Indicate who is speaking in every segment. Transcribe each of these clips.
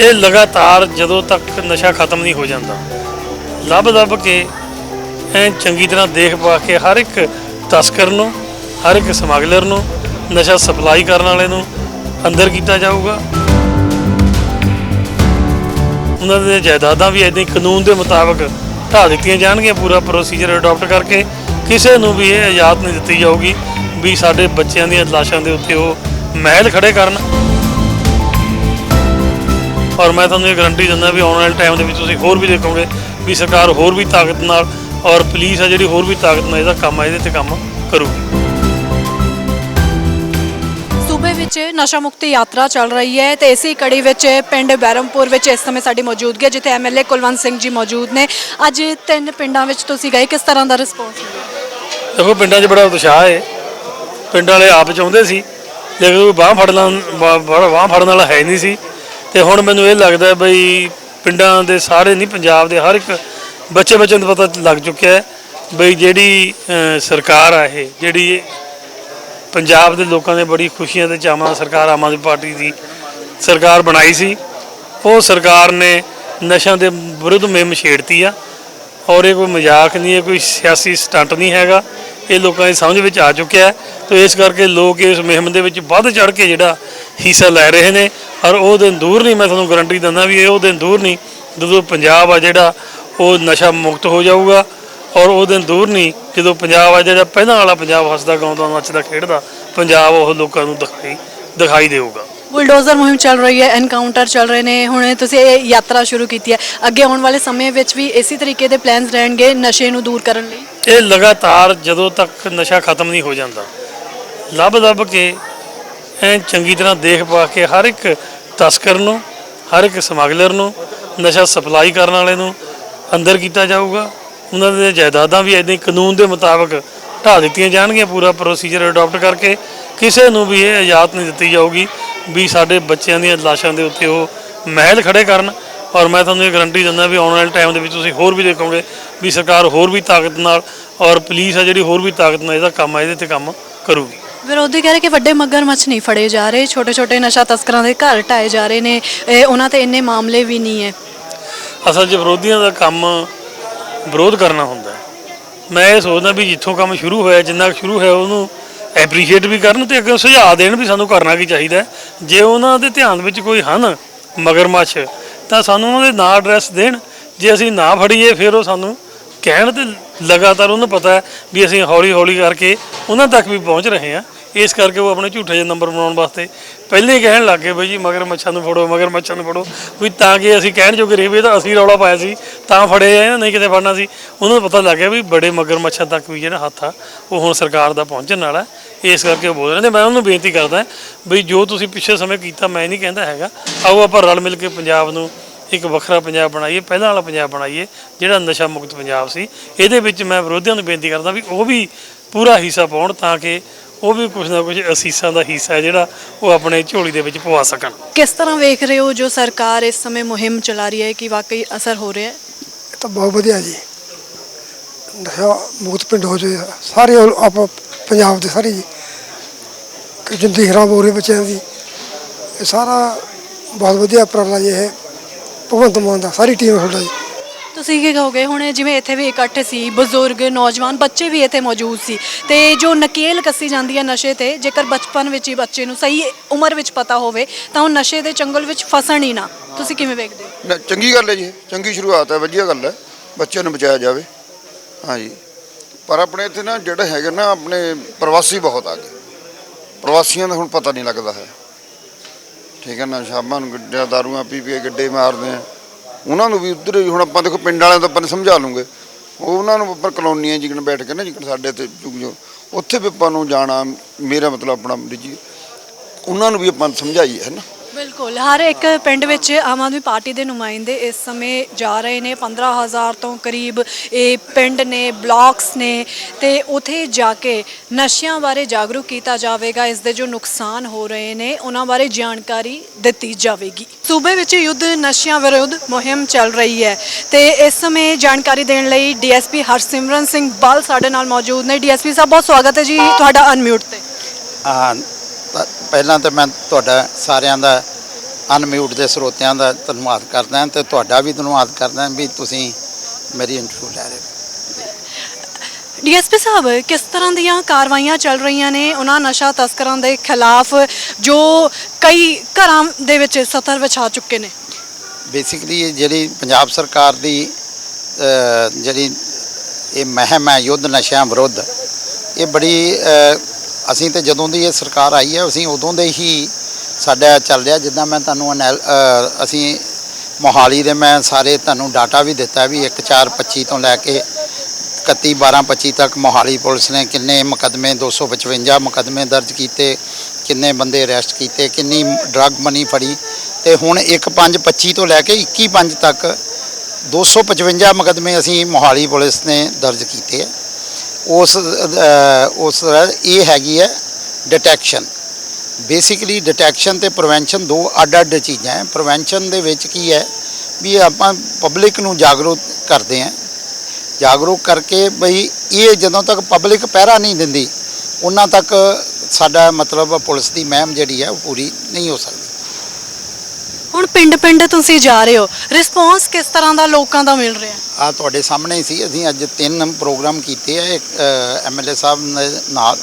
Speaker 1: ਇਹ ਲਗਾਤਾਰ ਜਦੋਂ ਤੱਕ ਨਸ਼ਾ ਖਤਮ ਨਹੀਂ ਹੋ ਜਾਂਦਾ, ਲੱਭ ਲੱਭ ਕੇ ਐ ਚੰਗੀ ਤਰ੍ਹਾਂ ਦੇਖ ਪਾ ਕੇ ਹਰ ਇੱਕ ਤਸਕਰ ਨੂੰ, ਹਰ ਇੱਕ ਸਮਗਲਰ ਨੂੰ ਨਸ਼ਾ ਸਪਲਾਈ ਕਰਨ ਵਾਲੇ ਨੂੰ ਅੰਦਰ ਕੀਤਾ ਜਾਊਗਾ। ਉਹਨਾਂ ਦੇ ਜਾਇਦਾਦਾਂ ਵੀ ਇਦਾਂ ਕਾਨੂੰਨ ਦੇ ਮੁਤਾਬਕ ਢਾਹ ਦਿੱਤੀਆਂ ਜਾਣਗੀਆਂ, ਪੂਰਾ ਪ੍ਰੋਸੀਜਰ ਅਡਾਪਟ ਕਰਕੇ ਕਿਸੇ ਨੂੰ ਵੀ ਇਹ ਇਜਾਜ਼ਤ ਨਹੀਂ ਦਿੱਤੀ ਜਾਊਗੀ ਵੀ ਸਾਡੇ ਬੱਚਿਆਂ ਦੀਆਂ ਲਾਸ਼ਾਂ ਦੇ ਉੱਤੇ ਉਹ ਮਹਿਲ ਖੜੇ ਕਰਨ। ਔਰ ਮੈਂ ਤੁਹਾਨੂੰ ਇਹ ਗਾਰੰਟੀ ਦਿੰਦਾ ਵੀ ਆਉਣ ਵਾਲੇ ਟਾਈਮ ਦੇ ਵਿੱਚ ਤੁਸੀਂ ਹੋਰ ਵੀ ਦੇਖੋਗੇ ਵੀ ਸਰਕਾਰ ਹੋਰ ਵੀ ਤਾਕਤ ਨਾਲ ਔਰ ਪੁਲਿਸ ਆ ਜਿਹੜੀ ਹੋਰ ਵੀ ਤਾਕਤ ਨਾਲ ਇਹਦਾ ਕੰਮ ਆ ਇਹਦੇ ਤੇ ਕੰਮ ਕਰੂਗੀ।
Speaker 2: ਸੂਬੇ ਵਿੱਚ ਨਸ਼ਾ ਮੁਕਤੀ ਯਾਤਰਾ ਚੱਲ ਰਹੀ ਹੈ ਤੇ ਇਸੇ ਕੜੀ ਵਿੱਚ ਪਿੰਡ ਬੈਰਮਪੁਰ ਵਿੱਚ ਇਸ ਸਮੇਂ ਸਾਡੀ ਮੌਜੂਦਗੀ ਹੈ ਜਿੱਥੇ ਐਮਐਲਏ ਕੁਲਵੰਤ ਸਿੰਘ ਜੀ ਮੌਜੂਦ ਨੇ। ਅੱਜ ਤਿੰਨ ਪਿੰਡਾਂ ਵਿੱਚ ਤੁਸੀਂ ਗਏ ਕਿਸ ਤਰ੍ਹਾਂ ਦਾ ਰਿਸਪੌਂਸ ਮਿਲਿਆ
Speaker 1: ਦੇਖੋ ਪਿੰਡਾਂ 'ਚ ਬੜਾ ਉਤਸ਼ਾਹ ਹੈ। ਪਿੰਡ ਵਾਲੇ ਆਪ ਚਾਹੁੰਦੇ ਸੀ ਲੇਕਿਨ ਕੋਈ ਬਾਹ ਫੜਨਾ ਬਾਹ ਫੜਨ ਵਾਲਾ ਹੈ ਨਹੀਂ ਸੀ। ਤੇ ਹੁਣ ਮੈਨੂੰ ਇਹ ਲੱਗਦਾ ਬਈ ਪਿੰਡਾਂ ਦੇ ਸਾਰੇ ਨਹੀਂ, ਪੰਜਾਬ ਦੇ ਹਰ ਇੱਕ ਬੱਚੇ ਬੱਚੇ ਨੂੰ ਪਤਾ ਲੱਗ ਚੁੱਕਿਆ ਹੈ ਬਈ ਜਿਹੜੀ ਸਰਕਾਰ ਆ ਇਹ, ਜਿਹੜੀ ਪੰਜਾਬ ਦੇ ਲੋਕਾਂ ਦੇ ਬੜੀ ਖੁਸ਼ੀਆਂ ਤੇ ਚਾਵਾਂ ਸਰਕਾਰ ਆਮ ਆਦਮੀ ਪਾਰਟੀ ਦੀ ਸਰਕਾਰ ਬਣਾਈ ਸੀ। ਉਹ ਸਰਕਾਰ ਨੇ ਨਸ਼ਿਆਂ ਦੇ ਵਿਰੁੱਧ ਮੁਹਿੰਮ ਛੇੜਤੀ ਆ ਔਰ ਇਹ ਕੋਈ ਮਜ਼ਾਕ ਨਹੀਂ ਹੈ, ਕੋਈ ਸਿਆਸੀ ਸਟੰਟ ਨਹੀਂ ਹੈਗਾ। ਇਹ ਲੋਕਾਂ ਦੀ ਸਮਝ ਵਿੱਚ ਆ ਚੁੱਕਿਆ ਹੈ। ਤੇ ਇਸ ਕਰਕੇ ਲੋਕ ਇਸ ਮੁਹਿੰਮ ਦੇ ਵਿੱਚ ਵੱਧ ਚੜ ਕੇ ਜਿਹੜਾ ਹਿੱਸਾ ਲੈ ਰਹੇ ਨੇ। ਔਰ ਉਹ ਦਿਨ ਦੂਰ ਨਹੀਂ, ਮੈਂ ਤੁਹਾਨੂੰ ਗਾਰੰਟੀ ਦਿੰਦਾ ਵੀ ਇਹ ਉਹ ਦਿਨ ਦੂਰ ਨਹੀਂ, ਜਦੋਂ ਪੰਜਾਬ ਆ ਜਿਹੜਾ, ਉਹ ਨਸ਼ਾ ਮੁਕਤ ਹੋ ਜਾਊਗਾ। ਔਰ ਉਹ ਦਿਨ ਦੂਰ ਨਹੀਂ, ਜਦੋਂ ਪੰਜਾਬ ਆ ਜਿਹੜਾ, ਪਹਿਲਾਂ ਵਾਲਾ ਪੰਜਾਬ ਹੱਸਦਾ, ਗਾਉਂਦਾ, ਨੱਚਦਾ, ਖੇਡਦਾ, ਪੰਜਾਬ ਉਹ ਲੋਕਾਂ ਨੂੰ ਦਿਖਾਈ ਦਿਖਾਈ ਦੇਊਗਾ।
Speaker 2: ਬੁਲਡੋਜ਼ਰ ਮੁਹਿੰਮ ਚੱਲ ਰਹੀ ਹੈ ਐਨਕਾਊਂਟਰ ਚੱਲ ਰਹੇ ਨੇ। ਹੁਣ ਤੁਸੀਂ ਇਹ ਯਾਤਰਾ ਸ਼ੁਰੂ ਕੀਤੀ ਹੈ। ਅੱਗੇ ਆਉਣ ਵਾਲੇ ਸਮੇਂ ਵਿੱਚ ਵੀ ਇਸੇ ਤਰੀਕੇ ਦੇ ਪਲਾਨਸ ਰਹਿਣਗੇ ਨਸ਼ੇ ਨੂੰ ਦੂਰ ਕਰਨ ਲਈ?
Speaker 1: ਇਹ ਲਗਾਤਾਰ ਜਦੋਂ ਤੱਕ ਨਸ਼ਾ ਖਤਮ ਨਹੀਂ ਹੋ ਜਾਂਦਾ ਲੱਭ ਲੱਭ ਕੇ ਐ ਚੰਗੀ ਤਰ੍ਹਾਂ ਦੇਖ ਪਾ ਕੇ ਹਰ ਇੱਕ ਤਸਕਰ ਨੂੰ, ਹਰ ਇੱਕ ਸਮਗਲਰ ਨੂੰ ਨਸ਼ਾ ਸਪਲਾਈ ਕਰਨ ਵਾਲੇ ਨੂੰ ਅੰਦਰ ਕੀਤਾ ਜਾਊਗਾ। ਉਹਨਾਂ ਦੇ ਜਾਇਦਾਦਾਂ ਵੀ ਇਦਾਂ ਕਾਨੂੰਨ ਦੇ ਮੁਤਾਬਕ ਢਾਹ ਦਿੱਤੀਆਂ ਜਾਣਗੀਆਂ, ਪੂਰਾ ਪ੍ਰੋਸੀਜਰ ਅਡਾਪਟ ਕਰਕੇ ਕਿਸੇ ਨੂੰ ਵੀ ਇਹ ਇਜਾਜ਼ਤ ਨਹੀਂ ਦਿੱਤੀ ਜਾਊਗੀ ਵੀ ਸਾਡੇ ਬੱਚਿਆਂ ਦੀਆਂ ਲਾਸ਼ਾਂ ਦੇ ਉੱਤੇ ਉਹ ਮਹਿਲ ਖੜੇ ਕਰਨ। ਔਰ ਮੈਂ ਤੁਹਾਨੂੰ ਇਹ ਗਾਰੰਟੀ ਦਿੰਦਾ ਵੀ ਆਉਣ ਵਾਲੇ ਟਾਈਮ ਦੇ ਵਿੱਚ ਤੁਸੀਂ ਹੋਰ ਵੀ ਦੇਖੋਗੇ ਵੀ ਸਰਕਾਰ ਹੋਰ ਵੀ ਤਾਕਤ ਨਾਲ ਔਰ ਪੁਲਿਸ ਆ ਜਿਹੜੀ ਹੋਰ ਵੀ ਤਾਕਤ ਨਾਲ ਇਹਦਾ ਕੰਮ ਆ ਇਹਦੇ ਤੇ ਕੰਮ ਕਰੂਗੀ
Speaker 2: ਵਿਰੋਧੀ ਕਹਿ ਰਹੇ ਕਿ ਵੱਡੇ ਮਗਰਮੱਛ ਨਹੀਂ ਫੜੇ ਜਾ ਰਹੇ ਛੋਟੇ ਛੋਟੇ ਨਸ਼ਾ ਤਸਕਰਾਂ ਦੇ ਘਰ ਢਾਏ ਜਾ ਰਹੇ ਨੇ ਇਹ ਉਹਨਾਂ ਤੇ ਇੰਨੇ ਮਾਮਲੇ ਵੀ ਨਹੀਂ ਹੈ
Speaker 1: ਅਸਲ 'ਚ ਵਿਰੋਧੀਆਂ ਦਾ ਕੰਮ ਵਿਰੋਧ ਕਰਨਾ ਹੁੰਦਾ ਹੈ। ਮੈਂ ਇਹ ਸੋਚਦਾ ਵੀ ਜਿੱਥੋਂ ਕੰਮ ਸ਼ੁਰੂ ਹੋਇਆ ਜਿੰਨਾ ਕੁ ਸ਼ੁਰੂ ਹੋਇਆ ਉਹਨੂੰ ਐਪਰੀਸ਼ੀਏਟ ਵੀ ਕਰਨ ਤੇ ਅੱਗੇ ਸੁਝਾਅ ਦੇਣ ਵੀ ਸਾਨੂੰ ਕਰਨਾ ਕੀ ਚਾਹੀਦਾ ਹੈ। ਜੇ ਉਹਨਾਂ ਦੇ ਧਿਆਨ ਵਿੱਚ ਕੋਈ ਹਨ ਮਗਰਮੱਛ ਤਾਂ ਸਾਨੂੰ ਉਹਨਾਂ ਦੇ ਨਾਂ ਐਡਰੈਸ ਦੇਣ। ਜੇ ਅਸੀਂ ਨਾ ਫੜੀਏ, ਫਿਰ ਉਹ ਸਾਨੂੰ ਕਹਿਣ ਤੇ ਲਗਾਤਾਰ ਉਹਨੂੰ ਪਤਾ ਹੈ ਵੀ ਅਸੀਂ ਹੌਲੀ ਹੌਲੀ ਕਰਕੇ ਉਹਨਾਂ ਤੱਕ ਵੀ ਪਹੁੰਚ ਰਹੇ ਹਾਂ। ਇਸ ਕਰਕੇ ਉਹ ਆਪਣੇ ਝੂਠੇ ਜਿਹੇ ਨੰਬਰ ਬਣਾਉਣ ਵਾਸਤੇ ਪਹਿਲੇ ਹੀ ਕਹਿਣ ਲੱਗ ਗਏ ਬਈ ਜੀ, ਮਗਰ ਮੱਛਾਂ ਨੂੰ ਫੜੋ, ਮਗਰ ਮੱਛਾਂ ਨੂੰ ਫੜੋ। ਵੀ ਤਾਂ ਕਿ ਅਸੀਂ ਕਹਿਣ ਜੋਗੇ ਰਹੇ ਵੀ ਇਹ ਤਾਂ ਅਸੀਂ ਰੌਲਾ ਪਾਇਆ ਸੀ, ਤਾਂ ਫੜੇ ਆ, ਨਹੀਂ ਕਿਤੇ ਫੜਨਾ ਸੀ। ਉਹਨਾਂ ਨੂੰ ਪਤਾ ਲੱਗ ਗਿਆ ਵੀ ਬੜੇ ਮਗਰ ਮੱਛਾਂ ਤੱਕ ਵੀ ਜਿਹੜਾ ਹੱਥ ਆ, ਉਹ ਹੁਣ ਸਰਕਾਰ ਦਾ ਪਹੁੰਚਣ ਵਾਲਾ ਇਸ ਕਰਕੇ ਉਹ ਬੋਲ ਰਹੇ ਨੇ। ਮੈਂ ਉਹਨੂੰ ਬੇਨਤੀ ਕਰਦਾ ਵੀ ਜੋ ਤੁਸੀਂ ਪਿੱਛੇ ਸਮੇਂ ਕੀਤਾ, ਮੈਂ ਨਹੀਂ ਕਹਿੰਦਾ ਹੈਗਾ। ਆਓ ਆਪਾਂ ਰਲ ਮਿਲ ਕੇ ਪੰਜਾਬ ਨੂੰ ਇੱਕ ਵੱਖਰਾ ਪੰਜਾਬ ਬਣਾਈਏ, ਪਹਿਲਾਂ ਵਾਲਾ ਪੰਜਾਬ ਬਣਾਈਏ, ਜਿਹੜਾ ਨਸ਼ਾ ਮੁਕਤ ਪੰਜਾਬ ਸੀ। ਇਹਦੇ ਵਿੱਚ ਮੈਂ ਵਿਰੋਧੀਆਂ ਨੂੰ ਬੇਨਤੀ ਕਰਦਾ ਵੀ ਉਹ ਵੀ ਪੂਰਾ ਹਿੱਸਾ ਪਾਉਣ ਤਾਂ ਕਿ ਉਹ ਵੀ ਕੁਝ ਨਾ ਕੁਝ ਅਸੀਸਾਂ ਦਾ ਹਿੱਸਾ ਜਿਹੜਾ ਉਹ ਆਪਣੇ ਝੋਲੀ ਦੇ ਵਿੱਚ ਪਵਾ ਸਕਣ।
Speaker 2: ਕਿਸ ਤਰ੍ਹਾਂ ਵੇਖ ਰਹੇ ਹੋ ਜੋ ਸਰਕਾਰ ਇਸ ਸਮੇਂ ਮੁਹਿੰਮ ਚਲਾ ਰਹੀ ਹੈ ਕਿ ਵਾਕਈ ਅਸਰ ਹੋ ਰਿਹਾ ਹੈ?
Speaker 3: ਇਹ ਤਾਂ ਬਹੁਤ ਵਧੀਆ ਜੀ। ਨਸ਼ਾ ਮੁਕਤ ਪਿੰਡ ਹੋ ਜਾਏ ਸਾਰੇ ਆਪ ਪੰਜਾਬ ਦੇ ਸਾਰੇ ਜੀ। ਕਿ ਜ਼ਿੰਦਗੀ ਖਰਾਬ ਹੋ ਰਹੀ ਬੱਚਿਆਂ ਦੀ। ਇਹ ਸਾਰਾ ਬਹੁਤ ਵਧੀਆ ਉਪਰਾਲਾ ਜੀ ਇਹ। ਭਗਵੰਤ ਮਾਨ ਦਾ ਸਾਰੀ ਟੀਮ ਤੁਹਾਡਾ ਜੀ।
Speaker 2: ਤੁਸੀਂ ਕੀ ਕਹੋਗੇ? ਹੁਣ ਜਿਵੇਂ ਇੱਥੇ ਵੀ ਇਕੱਠ ਸੀ ਬਜ਼ੁਰਗ ਨੌਜਵਾਨ ਬੱਚੇ ਵੀ ਇੱਥੇ ਮੌਜੂਦ ਸੀ। ਤੇ ਜੋ ਨਕੇਲ ਕੱਸੀ ਜਾਂਦੀ ਹੈ ਨਸ਼ੇ ਤੇ ਜੇਕਰ ਬਚਪਨ ਵਿੱਚ ਹੀ ਬੱਚੇ ਨੂੰ ਸਹੀ ਉਮਰ ਵਿੱਚ ਪਤਾ ਹੋਵੇ ਤਾਂ ਉਹ ਨਸ਼ੇ ਦੇ ਚੰਗਲ ਵਿੱਚ ਫਸਣ ਹੀ ਨਾ। ਤੁਸੀਂ ਕਿਵੇਂ ਵੇਖਦੇ ਹੋ?
Speaker 4: ਨਾ, ਚੰਗੀ ਗੱਲ ਹੈ ਜੀ। ਇਹ, ਚੰਗੀ ਸ਼ੁਰੂਆਤ ਹੈ ਵਧੀਆ ਗੱਲ ਹੈ। ਬੱਚਿਆਂ ਨੂੰ ਬਚਾਇਆ ਜਾਵੇ। ਹਾਂਜੀ ਪਰ ਆਪਣੇ ਇੱਥੇ ਨਾ ਜਿਹੜੇ ਹੈਗੇ ਨਾ ਆਪਣੇ ਪ੍ਰਵਾਸੀ ਬਹੁਤ ਆ ਗਏ ਪ੍ਰਵਾਸੀਆਂ ਦਾ ਹੁਣ ਪਤਾ ਨਹੀਂ ਲੱਗਦਾ ਹੈ। ਠੀਕ ਹੈ ਨਾ ਸ਼ਾਮਾਂ ਨੂੰ ਗੱਡੀਆਂ ਦਾਰੂਆਂ ਪੀ ਪੀ ਕੇ ਗੱਡੇ ਮਾਰਦੇ ਆ। ਉਹਨਾਂ ਨੂੰ ਵੀ ਉਧਰ ਹੁਣ ਆਪਾਂ ਦੇਖੋ ਪਿੰਡ ਵਾਲਿਆਂ ਤੋਂ ਆਪਾਂ ਨੂੰ ਸਮਝਾ ਲੂੰਗੇ। ਉਹਨਾਂ ਨੂੰ ਉੱਪਰ ਕਲੋਨੀਆਂ ਜਿਕਣ ਬੈਠ ਕੇ ਨਾ ਜਿਕਣ ਸਾਡੇ ਤੇ ਚੁੱਕ ਜੋ ਉੱਥੇ ਵੀ ਆਪਾਂ ਨੂੰ ਜਾਣਾ, ਮੇਰਾ ਮਤਲਬ ਆਪਣਾ ਜੀ, ਉਹਨਾਂ ਨੂੰ ਵੀ ਆਪਾਂ ਸਮਝਾਈਏ ਹੈ ਨਾ।
Speaker 2: ਬਿਲਕੁਲ, ਹਰ ਇੱਕ ਪਿੰਡ ਵਿੱਚ ਆਮ ਆਦਮੀ ਪਾਰਟੀ ਦੇ ਨੁਮਾਇੰਦੇ ਇਸ ਸਮੇਂ ਜਾ ਰਹੇ ਨੇ। 15000 ਤੋਂ ਕਰੀਬ ਇਹ ਪਿੰਡ ਨੇ, ਬਲਾਕਸ ਨੇ ਤੇ ਉਥੇ ਜਾ ਕੇ ਨਸ਼ਿਆਂ ਬਾਰੇ ਜਾਗਰੂਕ ਕੀਤਾ ਜਾਵੇਗਾ। ਇਸ ਦੇ ਜੋ ਨੁਕਸਾਨ ਹੋ ਰਹੇ ਨੇ, ਉਹਨਾਂ ਬਾਰੇ ਜਾਣਕਾਰੀ ਦਿੱਤੀ ਜਾਵੇਗੀ। ਸੂਬੇ ਵਿੱਚ ਯੁੱਧ ਨਸ਼ਿਆਂ ਵਿਰੁੱਧ ਮੁਹਿੰਮ ਚੱਲ ਰਹੀ ਹੈ ਤੇ ਇਸ ਸਮੇਂ ਜਾਣਕਾਰੀ ਦੇਣ ਲਈ ਡੀਐਸਪੀ ਹਰਸਿਮਰਨ ਸਿੰਘ ਬਲ ਸਾਡੇ ਨਾਲ ਮੌਜੂਦ ਨੇ। ਡੀਐਸਪੀ ਸਾਹਿਬ, ਬਹੁਤ ਸਵਾਗਤ ਹੈ ਜੀ ਤੁਹਾਡਾ ਅਨਮਿਊਟ ਤੇ।
Speaker 5: ਪਹਿਲਾਂ ਤਾਂ ਮੈਂ ਤੁਹਾਡਾ ਸਾਰਿਆਂ ਦਾ ਅਨਮਿਊਟ ਦੇ ਸਰੋਤਿਆਂ ਦਾ ਧੰਨਵਾਦ ਕਰਦਾ ਹਾਂ ਤੇ ਤੁਹਾਡਾ ਵੀ ਧੰਨਵਾਦ ਕਰਦਾ ਹਾਂ ਵੀ ਤੁਸੀਂ ਮੇਰੀ ਇੰਟਰਵਿਊ ਲੈ ਰਹੇ ਹੋ।
Speaker 2: ਡੀਐਸਪੀ ਸਾਹਿਬ ਕਿਸ ਤਰ੍ਹਾਂ ਦੀਆਂ ਕਾਰਵਾਈਆਂ ਚੱਲ ਰਹੀਆਂ ਨੇ ਉਹਨਾਂ ਨਸ਼ਾ ਤਸਕਰਾਂ ਦੇ ਖਿਲਾਫ ਜੋ ਕਈ ਘਰਾਂ ਦੇ ਵਿੱਚ ਸੱਤਰ ਵਿਛਾ ਚੁੱਕੇ ਨੇ?
Speaker 5: ਬੇਸਿਕਲੀ ਇਹ ਜਿਹੜੀ ਪੰਜਾਬ ਸਰਕਾਰ ਦੀ ਜਿਹੜੀ ਇਹ ਮਹਿਮ ਹੈ ਯੁੱਧ ਨਸ਼ਿਆਂ ਵਿਰੁੱਧ ਇਹ ਬੜੀ ਅਸੀਂ ਤੇ ਜਦੋਂ ਦੀ ਇਹ ਸਰਕਾਰ ਆਈ ਹੈ ਅਸੀਂ ਉਦੋਂ ਦੇ ਹੀ ਸਾਡਾ ਚੱਲ ਰਿਹਾ, ਜਿੱਦਾਂ ਮੈਂ ਤੁਹਾਨੂੰ ਅਨੈਲ- ਅਸੀਂ ਮੋਹਾਲੀ ਦੇ ਮੈਂ ਸਾਰੇ ਤੁਹਾਨੂੰ ਡਾਟਾ ਵੀ ਦਿੱਤਾ ਵੀ 1 4 25 ਤੋਂ ਲੈ ਕੇ 31 12 25 ਤੱਕ ਮੋਹਾਲੀ ਪੁਲਿਸ ਨੇ ਕਿੰਨੇ ਮੁਕਦਮੇ 255 ਮੁਕਦਮੇ ਦਰਜ ਕੀਤੇ, ਕਿੰਨੇ ਬੰਦੇ ਅਰੈਸਟ ਕੀਤੇ, ਕਿੰਨੀ ਡਰੱਗ ਮਨੀ ਫੜੀ ਤੇ ਹੁਣ 1 5 25 ਤੋਂ ਲੈ ਕੇ 21 5 ਤੱਕ 255 ਮੁਕਦਮੇ ਅਸੀਂ ਮੋਹਾਲੀ ਪੁਲਿਸ ਨੇ ਦਰਜ ਕੀਤੇ ਹੈ ਉਸ ਅ, ਉਸ ਇਹ ਹੈਗੀ ਹੈ ਡਿਟੈਕਸ਼ਨ ਬੇਸਿਕਲੀ ਡਿਟੈਕਸ਼ਨ ਤੇ ਪ੍ਰੀਵੈਂਸ਼ਨ ਦੋ ਅੱਡ-ਅੱਡ ਚੀਜ਼ਾਂ ਹੈ। ਪ੍ਰੀਵੈਂਸ਼ਨ ਦੇ ਵਿੱਚ ਕੀ ਹੈ ਵੀ ਆਪਾਂ ਪਬਲਿਕ ਨੂੰ ਜਾਗਰੂਕ ਕਰਦੇ ਹਾਂ। ਜਾਗਰੂਕ ਕਰਕੇ ਬਈ ਇਹ ਜਦੋਂ ਤੱਕ ਪਬਲਿਕ ਪਹਿਰਾ ਨਹੀਂ ਦਿੰਦੀ ਉਹਨਾਂ ਤੱਕ ਸਾਡਾ ਮਤਲਬ ਪੁਲਿਸ ਦੀ ਮਹਿਮ ਜਿਹੜੀ ਹੈ ਉਹ ਪੂਰੀ ਨਹੀਂ ਹੋ ਸਕਦੀ।
Speaker 2: ਹੁਣ ਪਿੰਡ-ਪਿੰਡ ਤੁਸੀਂ ਜਾ ਰਹੇ ਹੋ। ਰਿਸਪੌਂਸ ਕਿਸ ਤਰ੍ਹਾਂ ਦਾ ਲੋਕਾਂ ਦਾ ਮਿਲ ਰਿਹਾ?
Speaker 5: ਆ ਤੁਹਾਡੇ ਸਾਹਮਣੇ ਸੀ, ਅਸੀਂ ਅੱਜ ਤਿੰਨ ਪ੍ਰੋਗਰਾਮ ਕੀਤੇ ਆ, ਇੱਕ ਐਮਐਲਏ ਸਾਹਿਬ ਨੇ ਨਾਲ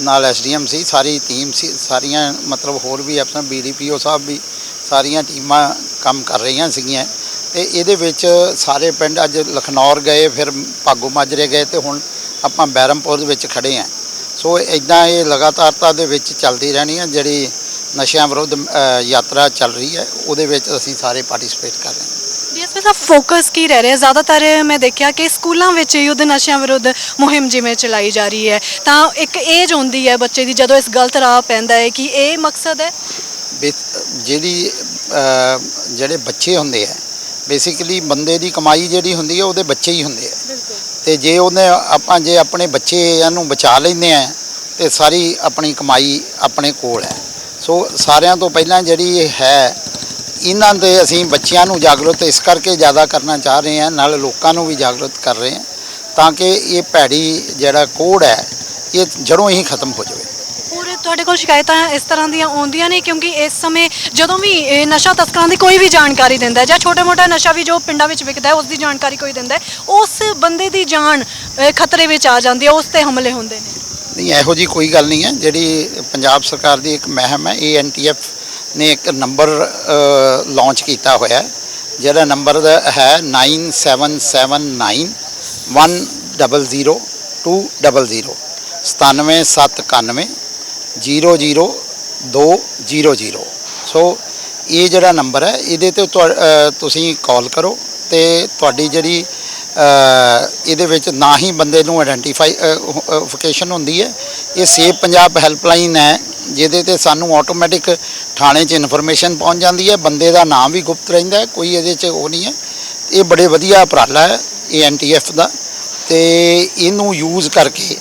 Speaker 5: ਨਾਲ ਐਸਡੀਐਮ ਸੀ, ਸਾਰੀ ਟੀਮ ਸੀ, ਸਾਰੀਆਂ ਮਤਲਬ ਹੋਰ ਵੀ ਆਪਣਾ ਬੀਡੀਪੀਓ ਸਾਹਿਬ ਵੀ ਸਾਰੀਆਂ ਟੀਮਾਂ ਕੰਮ ਕਰ ਰਹੀਆਂ ਸੀਗੀਆਂ। ਤੇ ਇਹਦੇ ਵਿੱਚ ਸਾਰੇ ਪਿੰਡ ਅੱਜ ਲਖਨੌਰ ਗਏ, ਫਿਰ ਭਾਗੋ ਮਾਜਰੇ ਗਏ ਤੇ ਹੁਣ ਆਪਾਂ ਬੈਰਮਪੁਰ ਦੇ ਵਿੱਚ ਖੜੇ ਆ। ਸੋ ਇਦਾਂ ਇਹ ਲਗਾਤਾਰਤਾ ਦੇ ਵਿੱਚ ਚੱਲਦੀ ਰਹਿਣੀ ਹੈ ਜਿਹੜੀ ਨਸ਼ਿਆਂ ਵਿਰੁੱਧ ਯਾਤਰਾ ਚੱਲ ਰਹੀ ਹੈ ਉਹਦੇ ਵਿੱਚ ਅਸੀਂ ਸਾਰੇ ਪਾਰਟਿਸਿਪੇਟ ਕਰ ਰਹੇ ਹਾਂ।
Speaker 2: ਡੀਐਸਪੀ ਸਾਹਿਬ ਫੋਕਸ ਕੀ ਰਹਿ ਰਿਹਾ? ਜ਼ਿਆਦਾਤਰ ਮੈਂ ਦੇਖਿਆ ਕਿ ਸਕੂਲਾਂ ਵਿੱਚ ਯੁੱਧ ਨਸ਼ਿਆਂ ਵਿਰੁੱਧ ਮੁਹਿੰਮ ਜਿਵੇਂ ਚਲਾਈ ਜਾ ਰਹੀ ਹੈ। ਤਾਂ ਇੱਕ ਏਜ ਹੁੰਦੀ ਹੈ ਬੱਚੇ ਦੀ ਜਦੋਂ ਇਸ ਗਲਤ ਰਾਹ ਪੈਂਦਾ ਹੈ ਕਿ ਇਹ ਮਕਸਦ ਹੈ?
Speaker 5: ਜਿਹੜੀ ਜਿਹੜੇ ਬੱਚੇ ਹੁੰਦੇ ਆ ਬੇਸਿਕਲੀ ਬੰਦੇ ਦੀ ਕਮਾਈ ਜਿਹੜੀ ਹੁੰਦੀ ਹੈ ਉਹਦੇ ਬੱਚੇ ਹੀ ਹੁੰਦੇ ਆ ਤੇ ਜੇ ਉਹਨੇ ਆਪਾਂ ਜੇ ਆਪਣੇ ਬੱਚੇ ਨੂੰ ਬਚਾ ਲੈਂਦੇ ਆ ਤੇ ਸਾਰੀ ਆਪਣੀ ਕਮਾਈ ਆਪਣੇ ਕੋਲ ਹੈ। ਸੋ ਸਾਰਿਆਂ ਤੋਂ ਪਹਿਲਾਂ ਜਿਹੜੀ ਇਹ ਹੈ, ਇਹਨਾਂ ਦੇ ਅਸੀਂ ਬੱਚਿਆਂ ਨੂੰ ਜਾਗਰੂਕ ਇਸ ਕਰਕੇ ਜ਼ਿਆਦਾ ਕਰਨਾ ਚਾਹ ਰਹੇ ਹਾਂ, ਨਾਲ ਲੋਕਾਂ ਨੂੰ ਵੀ ਜਾਗਰੂਕ ਕਰ ਰਹੇ ਹਾਂ, ਤਾਂ ਕਿ ਇਹ ਭੈੜੀ ਜਿਹੜਾ ਕੋੜ ਹੈ, ਇਹ ਜੜੋਂ ਹੀ ਖਤਮ ਹੋ ਜਾਵੇ।
Speaker 2: ਪੂਰੇ ਤੁਹਾਡੇ ਕੋਲ ਸ਼ਿਕਾਇਤਾਂ ਇਸ ਤਰ੍ਹਾਂ ਦੀਆਂ ਆਉਂਦੀਆਂ ਨੇ, ਕਿਉਂਕਿ ਇਸ ਸਮੇਂ ਜਦੋਂ ਵੀ ਇਹ ਨਸ਼ਾ ਤਸਕਰਾਂ ਦੀ ਕੋਈ ਵੀ ਜਾਣਕਾਰੀ ਦਿੰਦਾ ਜਾਂ ਛੋਟਾ-ਮੋਟਾ ਨਸ਼ਾ ਵੀ ਜੋ ਪਿੰਡਾਂ ਵਿੱਚ ਵਿਕਦਾ ਉਸ ਦੀ ਜਾਣਕਾਰੀ ਕੋਈ ਦਿੰਦਾ ਉਸ ਬੰਦੇ ਦੀ ਜਾਨ ਖਤਰੇ ਵਿੱਚ ਆ ਜਾਂਦੀ ਹੈ, ਉਸ ਤੇ ਹਮਲੇ ਹੁੰਦੇ ਨੇ।
Speaker 5: ਨਹੀਂ, ਇਹੋ ਜੀ ਕੋਈ ਗੱਲ ਨਹੀਂ ਹੈ। ਜਿਹੜੀ ਪੰਜਾਬ ਸਰਕਾਰ ਦੀ ਇੱਕ ਮਹਿਮ ਹੈ ਏਐਨਟੀਐਫ ਨੇ ਇੱਕ ਨੰਬਰ ਲਾਂਚ ਕੀਤਾ ਹੋਇਆ ਹੈ। ਜਿਹੜਾ ਨੰਬਰ ਦਾ ਹੈ 9779 100 200 97791 00200 ਸੋ ਇਹ ਜਿਹੜਾ ਨੰਬਰ ਹੈ, ਇਹਦੇ ਤੇ ਤੁਸੀਂ ਕਾਲ ਕਰੋ ਤੇ ਤੁਹਾਡੀ ਜਿਹੜੀ ਇਹਦੇ ਵਿੱਚ ਨਾ ਹੀ ਬੰਦੇ ਨੂੰ ਆਇਡੈਂਟੀਫਾਈ ਫਿਕੇਸ਼ਨ ਹੁੰਦੀ ਹੈ। ਇਹ ਸੇਵ ਪੰਜਾਬ ਹੈਲਪਲਾਈਨ ਹੈ, ਜਿਹਦੇ ਤੇ ਸਾਨੂੰ ਆਟੋਮੈਟਿਕ ਥਾਣੇ 'ਚ ਇਨਫੋਰਮੇਸ਼ਨ ਪਹੁੰਚ ਜਾਂਦੀ ਹੈ। ਬੰਦੇ ਦਾ ਨਾਮ ਵੀ ਗੁਪਤ ਰਹਿੰਦਾ ਕੋਈ ਇਹਦੇ 'ਚ ਉਹ ਨਹੀਂ ਹੈ। ਇਹ ਬੜੇ ਵਧੀਆ ਉਪਰਾਲਾ ਹੈ, ਇਹ ਐਨਟੀਐਫ ਦਾ। ਤੇ ਇਹਨੂੰ ਯੂਜ਼ ਕਰਕੇ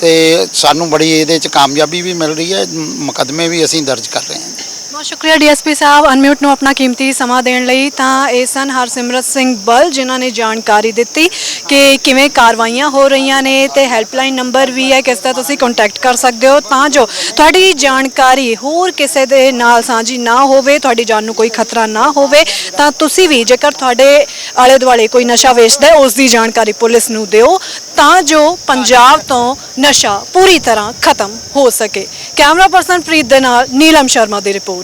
Speaker 5: ਤੇ ਸਾਨੂੰ ਬੜੀ ਇਹਦੇ 'ਚ ਕਾਮਯਾਬੀ ਵੀ ਮਿਲ ਰਹੀ ਹੈ ਮ- ਮੁਕੱਦਮੇ ਵੀ ਅਸੀਂ ਦਰਜ ਕਰ ਰਹੇ ਹਾਂ।
Speaker 2: ਬਹੁਤ ਸ਼ੁਕਰੀਆ ਡੀਐਸਪੀ ਸਾਹਿਬ। ਅਨਮਿਊਟ ਨੂੰ ਆਪਣਾ ਕੀਮਤੀ ਸਮਾਂ ਦੇਣ ਲਈ ਤਾਂ ਇਹ ਸਨ ਹਰਸਿਮਰਤ ਸਿੰਘ ਬਲ, ਜਿਨ੍ਹਾਂ ਨੇ ਜਾਣਕਾਰੀ ਦਿੱਤੀ ਕਿ ਕਿਵੇਂ ਕਾਰਵਾਈਆਂ ਹੋ ਰਹੀਆਂ ਨੇ ਤੇ ਹੈਲਪਲਾਈਨ ਨੰਬਰ ਵੀ ਹੈ, ਕਿਸ ਤਰ੍ਹਾਂ ਤੁਸੀਂ ਕੰਟੈਕਟ ਕਰ ਸਕਦੇ ਹੋ। ਤਾਂ ਜੋ ਤੁਹਾਡੀ ਜਾਣਕਾਰੀ ਹੋਰ ਕਿਸੇ ਦੇ ਨਾਲ ਸਾਂਝੀ ਨਾ ਹੋਵੇ, ਤੁਹਾਡੀ ਜਾਨ ਨੂੰ ਕੋਈ ਖਤਰਾ ਨਾ ਹੋਵੇ, ਤਾਂ ਤੁਸੀਂ ਵੀ ਜੇਕਰ ਤੁਹਾਡੇ ਆਲੇ ਦੁਆਲੇ ਕੋਈ ਨਸ਼ਾ ਵੇਚਦਾ ਹੈ, ਉਸ ਦੀ ਜਾਣਕਾਰੀ ਪੁਲਿਸ ਨੂੰ ਦਿਓ, ਤਾਂ ਜੋ ਪੰਜਾਬ ਤੋਂ ਨਸ਼ਾ ਪੂਰੀ ਤਰ੍ਹਾਂ ਖਤਮ ਹੋ ਸਕੇ। ਕੈਮਰਾ ਪਰਸਨ ਪ੍ਰੀਤ ਦੇ ਨਾਲ ਨੀਲਮ ਸ਼ਰਮਾ ਦੀ ਰਿਪੋਰਟ।